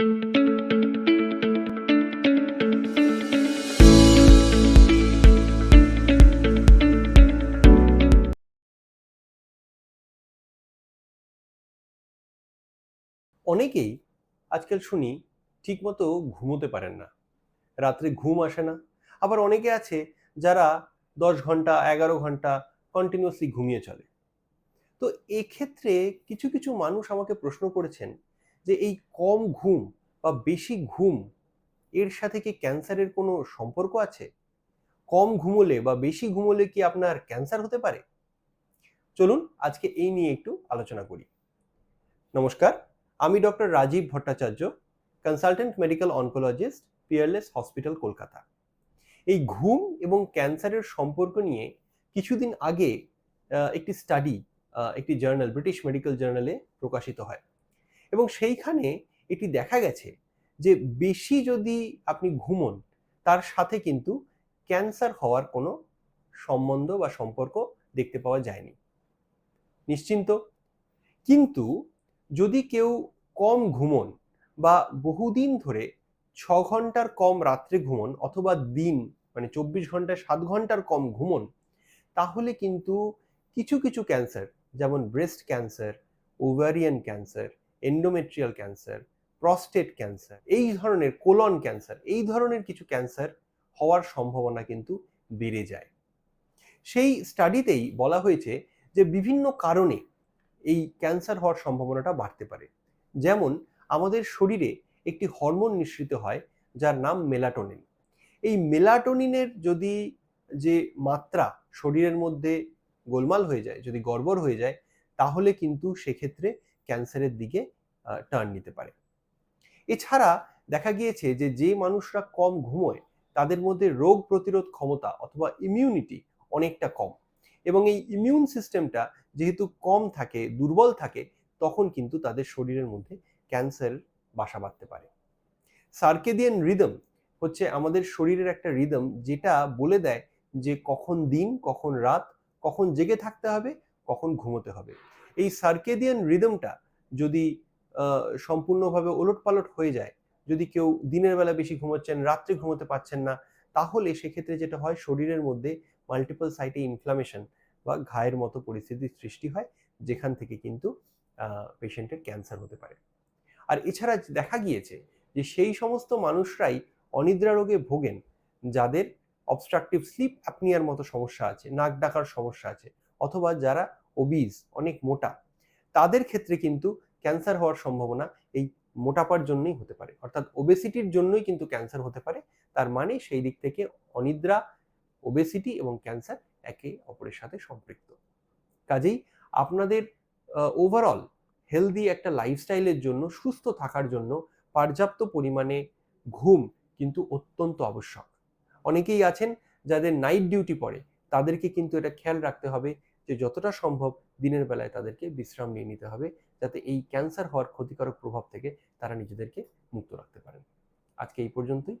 অনেকেই আজকাল শুনি ঠিকমতো ঘুমোতে পারেন না। রাত্রে ঘুম আসে না। আবার অনেকে আছে যারা দশ ঘণ্টা, এগারো ঘণ্টা কন্টিনিউয়াসলি ঘুমিয়ে চলে। তো এক্ষেত্রে কিছু কিছু মানুষ আমাকে প্রশ্ন করেছেন যে এই কম ঘুম বা বেশি ঘুম, এর সাথে কি ক্যান্সারের কোনো সম্পর্ক আছে? কম ঘুমোলে বা বেশি ঘুমোলে কি আপনার ক্যান্সার হতে পারে? চলুন আজকে এই নিয়ে একটু আলোচনা করি। নমস্কার, আমি doctor Rajib Bhattacharya consultant medical oncologist Peerless hospital Kolkata. এই ঘুম এবং ক্যান্সারের সম্পর্ক নিয়ে কিছুদিন আগে একটি স্টাডি একটি জার্নাল ব্রিটিশ মেডিকেল জার্নালে প্রকাশিত হয়। এবং সেইখানে এটি দেখা গেছে যে বেশি যদি আপনি ঘুমন, তার সাথে কিন্তু ক্যান্সার হওয়ার কোনো সম্বন্ধ বা সম্পর্ক দেখতে পাওয়া যায়নি। নিশ্চিন্ত? কিন্তু যদি কেউ কম ঘুমন বা বহুদিন ধরে ছ ঘণ্টার কম রাত্রে ঘুমন অথবা দিন মানে চব্বিশ ঘন্টায় সাত ঘণ্টার কম ঘুমন, তাহলে কিন্তু কিছু কিছু ক্যান্সার, যেমন breast cancer, ovarian cancer endometrial cancer prostate cancer এই ধরনের কোলন ক্যান্সার এই ধরনের কিছু ক্যান্সার হওয়ার সম্ভাবনা কিন্তু বেড়ে যায়। সেই স্টাডিতেই বলা হয়েছে যে বিভিন্ন কারণে এই ক্যান্সার হওয়ার সম্ভাবনাটা বাড়তে পারে। যেমন আমাদের শরীরে একটি হরমোন নিঃসৃত হয়, যার নাম মেলাটোনিন এই মেলাটোনিনের যদি যে মাত্রা শরীরের মধ্যে গোলমাল হয়ে যায়, যদি গড়বড় হয়ে যায়, তাহলে কিন্তু সেক্ষেত্রে ক্যান্সারের দিকে টার্ন নিতে পারে। এছাড়া দেখা গিয়েছে যে যে মানুষরা কম ঘুমোয়, তাদের মধ্যে রোগ প্রতিরোধ ক্ষমতা অথবা ইমিউনিটি অনেকটা কম। এবং এই ইমিউন সিস্টেমটা যেহেতু কম থাকে, দুর্বল থাকে, তখন কিন্তু তাদের শরীরের মধ্যে ক্যান্সার বাসা বাঁধতে পারে। সার্কেদিয়ান রিদম হচ্ছে আমাদের শরীরের একটা রিদম যেটা বলে দেয় যে, কখন দিন, কখন রাত, কখন জেগে থাকতে হবে, কখন ঘুমোতে হবে। এই সার্কেদিয়ান রিদমটা যদি সম্পূর্ণভাবে ওলটপালট হয়ে যায়, যদি কেউ দিনের বেলা বেশি ঘুমোচ্ছেন, রাত্রে ঘুমোতে পারছেন না, তাহলে সেক্ষেত্রে যেটা হয়, শরীরের মধ্যে মাল্টিপল সাইটে ইনফ্লামেশন বা ঘায়ের মতো পরিস্থিতির সৃষ্টি হয়, যেখান থেকে কিন্তু পেশেন্টের ক্যান্সার হতে পারে। আর এছাড়া দেখা গিয়েছে যে সেই সমস্ত মানুষরাই অনিদ্রা রোগে ভোগেন, যাদের অবস্ট্রাকটিভ স্লিপ অ্যাপনিয়ার মতো সমস্যা আছে, নাক ডাকার সমস্যা আছে, অথবা যারা ওবিজ অনেক মোটা তাদের ক্ষেত্রে কিন্তু ক্যান্সার হওয়ার সম্ভাবনা এই মোটাপার জন্যই হতে পারে। অর্থাৎ ওবেসিটির জন্যই কিন্তু ক্যান্সার হতে পারে। তার মানে সেই দিক থেকে অনিদ্রা ওবেসিটি এবং ক্যান্সার একে অপরের সাথে সম্পৃক্ত। কাজেই আপনাদের ওভারঅল হেলদি একটা লাইফস্টাইলের জন্য, সুস্থ থাকার জন্য পর্যাপ্ত পরিমাণে ঘুম কিন্তু অত্যন্ত আবশ্যক। অনেকেই আছেন যাদের নাইট ডিউটি পড়ে, তাদেরকে কিন্তু এটা খেয়াল রাখতে হবে যে যতটা সম্ভব দিনের বেলায় তাদেরকে বিশ্রাম নিয়ে নিতে হবে যাতে এই ক্যান্সার হওয়ার ক্ষতিকারক প্রভাব থেকে তারা নিজেদেরকে মুক্ত রাখতে পারেন। আজকে এই পর্যন্তই